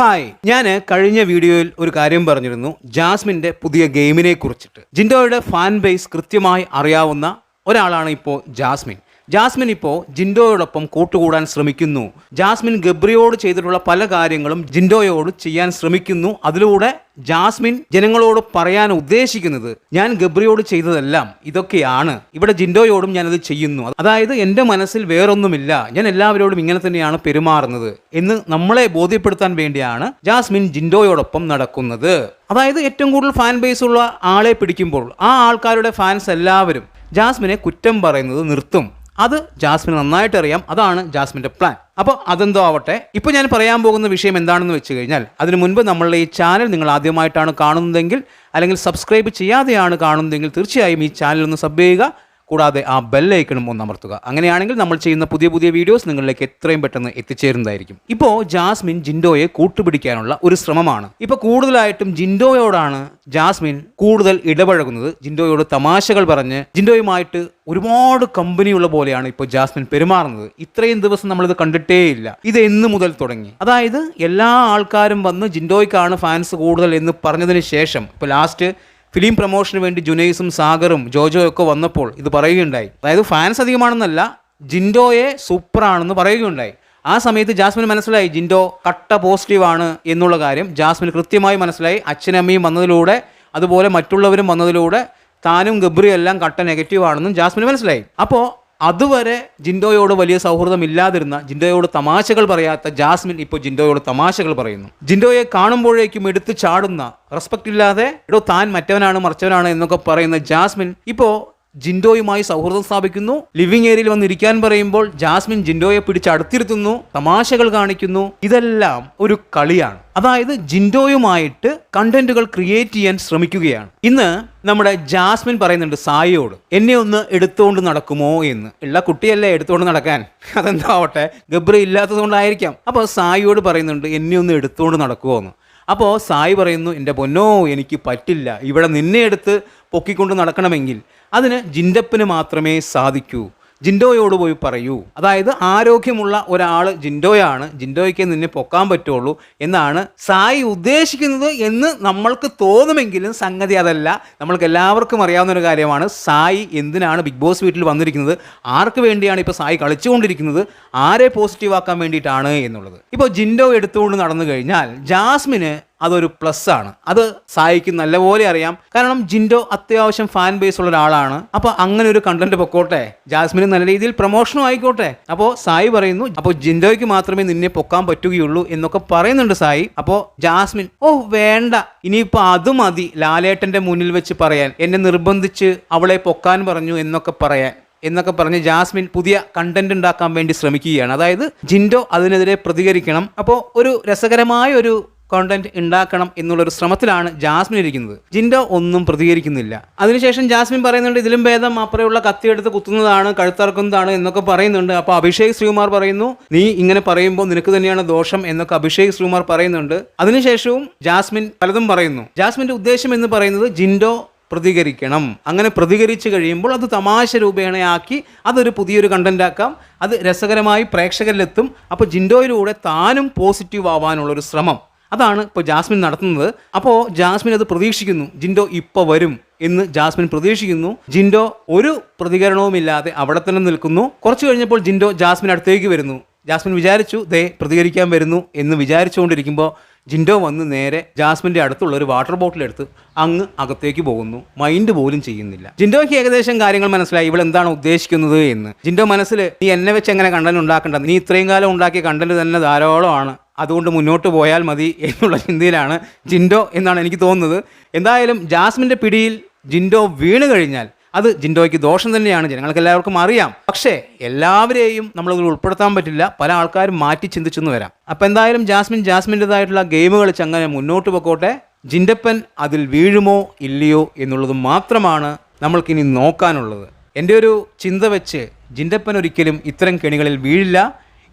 Hi ഞാൻ കഴിഞ്ഞ വീഡിയോയിൽ ഒരു കാര്യം പറഞ്ഞിരുന്നു. ജാസ്മിന്റെ പുതിയ ഗെയിമിനെ കുറിച്ചിട്ട്. ജിൻഡോയുടെ ഫാൻ ബേസ് കൃത്യമായി അറിയാവുന്ന ഒരാളാണ് ഇപ്പോൾ ജാസ്മിൻ. ജാസ്മിൻ ഇപ്പോൾ ജിൻഡോയോടൊപ്പം കൂട്ടുകൂടാൻ ശ്രമിക്കുന്നു. ജാസ്മിൻ ഗബ്രിയോട് ചെയ്തിട്ടുള്ള പല കാര്യങ്ങളും ജിൻഡോയോട് ചെയ്യാൻ ശ്രമിക്കുന്നു. അതിലൂടെ ജാസ്മിൻ ജനങ്ങളോട് പറയാൻ ഉദ്ദേശിക്കുന്നത് ഞാൻ ഗബ്രിയോട് ചെയ്തതെല്ലാം ഇതൊക്കെയാണ്. ഇവിടെ ജിൻഡോയോടും ഞാനത് ചെയ്യുന്നു. അതായത് എന്റെ മനസ്സിൽ വേറൊന്നുമില്ല. ഞാൻ എല്ലാവരോടും ഇങ്ങനെ തന്നെയാണ് പെരുമാറുന്നത് എന്ന് നമ്മളെ ബോധ്യപ്പെടുത്താൻ വേണ്ടിയാണ് ജാസ്മിൻ ജിൻഡോയോടൊപ്പം നടക്കുന്നത്. അതായത് ഏറ്റവും കൂടുതൽ ഫാൻ ബേസ് ഉള്ള ആളെ പിടിക്കുമ്പോൾ ആ ആൾക്കാരുടെ ഫാൻസ് എല്ലാവരും ജാസ്മിനെ കുറ്റം പറയുന്നത് നിർത്തും. അത് ജാസ്മിന് നന്നായിട്ട് അറിയാം. അതാണ് ജാസ്മിന്റെ പ്ലാൻ അപ്പോൾ അതെന്തോ ആവട്ടെ. ഇപ്പോൾ ഞാൻ പറയാൻ പോകുന്ന വിഷയം എന്താണെന്ന് വെച്ച് കഴിഞ്ഞാൽ അതിനു മുൻപ് നമ്മളുടെ ഈ ചാനൽ നിങ്ങൾ ആദ്യമായിട്ടാണ് കാണുന്നതെങ്കിൽ അല്ലെങ്കിൽ സബ്സ്ക്രൈബ് ചെയ്യാതെയാണ് കാണുന്നതെങ്കിൽ തീർച്ചയായും ഈ ചാനൽ ഒന്ന് സബ് ചെയ്യുക. കൂടാതെ ആ ബെല്ലൈക്കണും ഒന്ന് അമർത്തുക. അങ്ങനെയാണെങ്കിൽ നമ്മൾ ചെയ്യുന്ന പുതിയ പുതിയ വീഡിയോസ് നിങ്ങളിലേക്ക് എത്രയും പെട്ടെന്ന് എത്തിച്ചേരുന്നതായിരിക്കും. ഇപ്പോൾ ജാസ്മിൻ ജിൻഡോയെ കൂട്ടുപിടിക്കാനുള്ള ഒരു ശ്രമമാണ്. ഇപ്പോൾ കൂടുതലായിട്ടും ജിൻഡോയോടാണ് ജാസ്മിൻ കൂടുതൽ ഇടപഴകുന്നത്. ജിൻഡോയോട് തമാശകൾ പറഞ്ഞ് ജിൻഡോയുമായിട്ട് ഒരുപാട് കമ്പനിയുള്ള പോലെയാണ് ഇപ്പോൾ ജാസ്മിൻ പെരുമാറുന്നത്. ഇത്രയും ദിവസം നമ്മളിത് കണ്ടിട്ടേയില്ല. ഇത് എന്ന് മുതൽ തുടങ്ങി. അതായത് എല്ലാ ആൾക്കാരും വന്ന് ജിൻഡോയ്ക്കാണ് ഫാൻസ് കൂടുതൽ എന്ന് പറഞ്ഞതിന് ശേഷം ഇപ്പോൾ ലാസ്റ്റ് ഫിലിം പ്രൊമോഷന് വേണ്ടി ജുനൈസും സാഗറും ജോജോ ഒക്കെ വന്നപ്പോൾ ഇത് പറയുകയുണ്ടായി. അതായത് ഫാൻസ് അധികമാണെന്നല്ല ജിൻഡോയെ സൂപ്പറാണെന്ന് പറയുകയുണ്ടായി. ആ സമയത്ത് ജാസ്മിന് മനസ്സിലായി ജിൻഡോ കട്ട പോസിറ്റീവാണ് എന്നുള്ള കാര്യം. ജാസ്മിൻ കൃത്യമായി മനസ്സിലായി അച്ഛനമ്മയും വന്നതിലൂടെ അതുപോലെ മറ്റുള്ളവരും വന്നതിലൂടെ താനും ഗബ്രിയും എല്ലാം കട്ട നെഗറ്റീവ് ആണെന്നും ജാസ്മിന് മനസ്സിലായി. അപ്പോൾ അതുവരെ ജിൻഡോയോട് വലിയ സൗഹൃദം ഇല്ലാതിരുന്ന ജിൻഡോയോട് തമാശകൾ പറയാത്ത ജാസ്മിൻ ഇപ്പോൾ ജിൻഡോയോട് തമാശകൾ പറയുന്നു. ജിൻഡോയെ കാണുമ്പോഴേക്കും എടുത്തു ചാടുന്ന റെസ്പെക്റ്റ് ഇല്ലാതെ എടോ താൻ മറ്റവനാണ് മറിച്ചവനാണ് എന്നൊക്കെ പറയുന്ന ജാസ്മിൻ ഇപ്പോൾ ജിൻഡോയുമായി സൗഹൃദം സ്ഥാപിക്കുന്നു. ലിവിംഗ് ഏരിയയിൽ വന്നിരിക്കാൻ പറയുമ്പോൾ ജാസ്മിൻ ജിൻഡോയെ പിടിച്ച് അടുത്തിരുത്തുന്നു തമാശകൾ കാണിക്കുന്നു. ഇതെല്ലാം ഒരു കളിയാണ്. അതായത് ജിൻഡോയുമായിട്ട് കണ്ടന്റുകൾ ക്രിയേറ്റ് ചെയ്യാൻ ശ്രമിക്കുകയാണ്. ഇന്ന് നമ്മുടെ ജാസ്മിൻ പറയുന്നുണ്ട് സായിയോട് എന്നെ ഒന്ന് എടുത്തുകൊണ്ട് നടക്കുമോ എന്ന്. ഉള്ള കുട്ടിയല്ലേ എടുത്തുകൊണ്ട് നടക്കാൻ? അതെന്താവട്ടെ ഗബ്രി ഇല്ലാത്തത് കൊണ്ടായിരിക്കാം അപ്പോൾ സായിയോട് പറയുന്നുണ്ട് എന്നെ ഒന്ന് എടുത്തുകൊണ്ട് നടക്കുമോ എന്ന്. അപ്പോൾ സായി പറയുന്നു എന്റെ പൊന്നോ എനിക്ക് പറ്റില്ല. ഇവിടെ നിന്നെ എടുത്ത് പൊക്കിക്കൊണ്ട് നടക്കണമെങ്കിൽ അതിന് ജിൻഡപ്പിന് മാത്രമേ സാധിക്കൂ. ജിൻഡോയോട് പോയി പറയൂ. അതായത് ആരോഗ്യമുള്ള ഒരാൾ ജിൻഡോയാണ് ജിൻഡോയ്ക്ക് നിന്നെ പൊക്കാൻ പറ്റുള്ളൂ എന്നാണ് സായി ഉദ്ദേശിക്കുന്നത് എന്ന് നമ്മൾക്ക് തോന്നുമെങ്കിലും സംഗതി അതല്ല. നമ്മൾക്ക് എല്ലാവർക്കും അറിയാവുന്ന ഒരു കാര്യമാണ് സായി എന്തിനാണ് ബിഗ് ബോസ് വീട്ടിൽ വന്നിരിക്കുന്നത്? ആർക്ക് വേണ്ടിയാണ് ഇപ്പോൾ സായി കളിച്ചുകൊണ്ടിരിക്കുന്നത്? ആരെ പോസിറ്റീവ് ആക്കാൻ വേണ്ടിയിട്ടാണ് എന്നുള്ളത്. ഇപ്പോൾ ജിൻഡോ എടുത്തുകൊണ്ട് നടന്നു കഴിഞ്ഞാൽ ജാസ്മിന് അതൊരു പ്ലസ് ആണ്. അത് സായിക്ക് നല്ലപോലെ അറിയാം. കാരണം ജിൻഡോ അത്യാവശ്യം ഫാൻ ബേസ് ഉള്ള ഒരാളാണ്. അപ്പോൾ അങ്ങനെ ഒരു കണ്ടന്റ് പൊക്കോട്ടെ? ജാസ്മിന് നല്ല രീതിയിൽ പ്രൊമോഷനും ആയിക്കോട്ടെ. അപ്പോൾ സായി പറയുന്നു അപ്പോൾ ജിൻഡോയ്ക്ക് മാത്രമേ നിന്നെ പൊക്കാൻ പറ്റുകയുള്ളൂ എന്നൊക്കെ പറയുന്നുണ്ട് സായി. അപ്പോൾ ജാസ്മിൻ ഓ വേണ്ട. ഇനിയിപ്പോൾ അത് മതി. ലാലേട്ടന്റെ മുന്നിൽ വെച്ച് പറയാൻ. എന്നെ നിർബന്ധിച്ച് അവളെ പൊക്കാൻ പറഞ്ഞു എന്നൊക്കെ പറയാൻ. എന്നൊക്കെ പറഞ്ഞ് ജാസ്മിൻ പുതിയ കണ്ടന്റ് ഉണ്ടാക്കാൻ വേണ്ടി ശ്രമിക്കുകയാണ്. അതായത് ജിൻഡോ അതിനെതിരെ പ്രതികരിക്കണം. അപ്പോൾ ഒരു രസകരമായ ഒരു കോണ്ടന്റ് ഉണ്ടാക്കണം എന്നുള്ളൊരു ശ്രമത്തിലാണ് ജാസ്മിൻ ഇരിക്കുന്നത്. ജിൻഡോ ഒന്നും പ്രതികരിക്കുന്നില്ല. അതിനുശേഷം ജാസ്മിൻ പറയുന്നുണ്ട് ഇതിലും ഭേദം അപ്പുറയുള്ള കത്തിയെടുത്ത് കുത്തുന്നതാണ് കഴുത്തറക്കുന്നതാണ് എന്നൊക്കെ പറയുന്നുണ്ട്. അപ്പോൾ അഭിഷേക് ശ്രീകുമാർ പറയുന്നു നീ ഇങ്ങനെ പറയുമ്പോൾ നിനക്ക് തന്നെയാണ് ദോഷം എന്നൊക്കെ അഭിഷേക് ശ്രീകുമാർ പറയുന്നുണ്ട്. അതിനുശേഷവും ജാസ്മിൻ പലതും പറയുന്നു. ജാസ്മിന്റെ ഉദ്ദേശം എന്ന് പറയുന്നത് ജിൻഡോ പ്രതികരിക്കണം. അങ്ങനെ പ്രതികരിച്ചു കഴിയുമ്പോൾ അത് തമാശ രൂപേണയാക്കി അതൊരു പുതിയൊരു കണ്ടന്റ് ആക്കാം. അത് രസകരമായി പ്രേക്ഷകരിലെത്തും. അപ്പോൾ ജിൻഡോയിലൂടെ താനും പോസിറ്റീവ് ആവാനുള്ളൊരു ശ്രമം. അതാണ് ഇപ്പോൾ ജാസ്മിൻ നടത്തുന്നത്. അപ്പോൾ ജാസ്മിൻ അത് പ്രതീക്ഷിക്കുന്നു. ജിൻഡോ ഇപ്പോൾ വരും എന്ന് ജാസ്മിൻ പ്രതീക്ഷിക്കുന്നു. ജിൻഡോ ഒരു പ്രതികരണവുമില്ലാതെ അവിടെ തന്നെ നിൽക്കുന്നു. കുറച്ച് കഴിഞ്ഞപ്പോൾ ജിൻഡോ ജാസ്മിൻ അടുത്തേക്ക് വരുന്നു. ജാസ്മിൻ വിചാരിച്ചു ദേ പ്രതികരിക്കാൻ വരുന്നു എന്ന് വിചാരിച്ചുകൊണ്ടിരിക്കുമ്പോൾ ജിൻഡോ വന്ന് നേരെ ജാസ്മിന്റെ അടുത്തുള്ള ഒരു വാട്ടർ ബോട്ടിൽ എടുത്ത് അങ്ങ് അകത്തേക്ക് പോകുന്നു. മൈൻഡ് പോലും ചെയ്യുന്നില്ല. ജിൻഡോയ്ക്ക് ഏകദേശം കാര്യങ്ങൾ മനസ്സിലായി. ഇവൾ എന്താണ് ഉദ്ദേശിക്കുന്നത് എന്ന്. ജിൻഡോ മനസ്സിൽ നീ എന്നെ വെച്ച് എങ്ങനെ കണ്ടന്റ് ഉണ്ടാക്കണ്ട? നീ ഇത്രയും കാലം ഉണ്ടാക്കിയ കണ്ടന്റ് തന്നെ ധാരാളമാണ്. അതുകൊണ്ട് മുന്നോട്ട് പോയാൽ മതി എന്നുള്ള ചിന്തയിലാണ് ജിൻഡോ എന്നാണ് എനിക്ക് തോന്നുന്നത്. എന്തായാലും ജാസ്മിന്റെ പിടിയിൽ ജിൻഡോ വീണ് കഴിഞ്ഞാൽ അത് ജിൻഡോയ്ക്ക് ദോഷം തന്നെയാണ്. ജനങ്ങൾക്ക് എല്ലാവർക്കും അറിയാം. പക്ഷേ എല്ലാവരെയും നമ്മളതിൽ ഉൾപ്പെടുത്താൻ പറ്റില്ല. പല ആൾക്കാരും മാറ്റി ചിന്തിച്ചെന്ന് വരാം. അപ്പം എന്തായാലും ജാസ്മിൻ ജാസ്മിന്റെതായിട്ടുള്ള ഗെയിം കളിച്ച് അങ്ങനെ മുന്നോട്ട് പോയിക്കോട്ടെ ജിൻഡപ്പൻ അതിൽ വീഴുമോ ഇല്ലയോ എന്നുള്ളത് മാത്രമാണ് നമ്മൾക്കിനി നോക്കാനുള്ളത്. എന്റെ ഒരു ചിന്ത വെച്ച് ജിൻഡപ്പൻ ഒരിക്കലും ഇത്തരം കെണികളിൽ വീഴില്ല.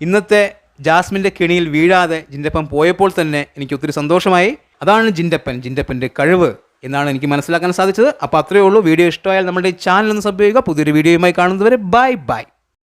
ഇന്നത്തെ ജാസ്മിന്റെ കെണിയിൽ വീഴാതെ ജിൻഡപ്പൻ പോയപ്പോൾ തന്നെ എനിക്ക് ഒത്തിരി സന്തോഷമായി. അതാണ് ജിൻഡപ്പൻ ജിൻഡപ്പന്റെ കഴിവ് എന്നാണ് എനിക്ക് മനസ്സിലാക്കാൻ സാധിച്ചത്. അപ്പോൾ അത്രയേ ഉള്ളൂ. വീഡിയോ ഇഷ്ടമായാൽ നമ്മുടെ ചാനൽ ഒന്ന് സബ് ചെയ്യുക. പുതിയൊരു വീഡിയോയുമായി കാണുന്നതുവരെ ബൈ ബൈ.